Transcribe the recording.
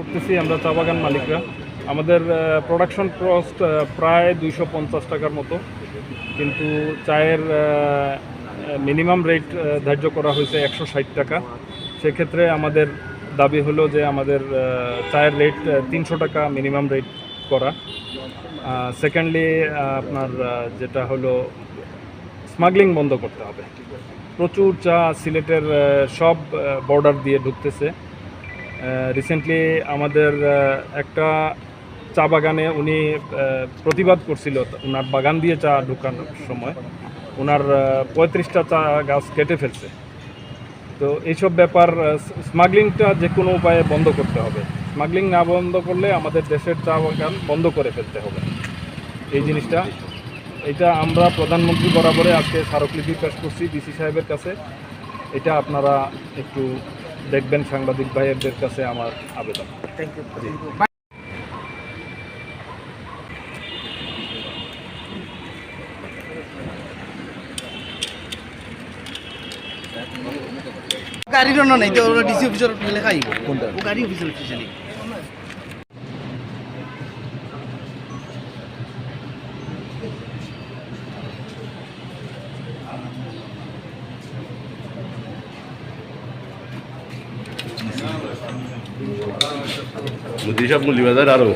করতেছি, আমরা চা বাগান মালিকরা। আমাদের প্রোডাকশন কস্ট প্রায় দুইশো পঞ্চাশ টাকার মতো। কিন্তু চায়ের মিনিমাম রেট ধার্য করা হয়েছে একশো ষাট টাকা। সেক্ষেত্রে আমাদের দাবি হলো যে আমাদের চায়ের রেট তিনশো টাকা মিনিমাম রেট করা। সেকেন্ডলি আপনার যেটা হলো স্মাগলিং বন্ধ করতে হবে। প্রচুর চা সিলেটের সব বর্ডার দিয়ে ঢুকতেছে। রিসেন্টলি আমাদের একটা চা বাগানে উনি প্রতিবাদ করছিল। ওনার বাগান দিয়ে চা ঢুকানোর সময় ওনার পঁয়ত্রিশটা চা গাছ কেটে ফেলছে। তো এইসব ব্যাপার স্মাগলিংটা যে কোনো উপায়ে বন্ধ করতে হবে। স্মাগলিং না বন্ধ করলে আমাদের দেশের চা বাগান বন্ধ করে ফেলতে হবে। এই জিনিসটা, এটা আমরা প্রধানমন্ত্রী বরাবরে আজকে স্মারকলিপি পেশ করছি, ডিসি সাহেবের কাছে। এটা আপনারা একটু দেখবেন সাংবাদিক ভাইয়েরদের কাছে আমার আবেদন। জন্য নাই তো ওরা ডিসি অফিসার লেখাই। কোনটা? ও গাড়ি মোদি সাহেব মূল্যবাজার আরও।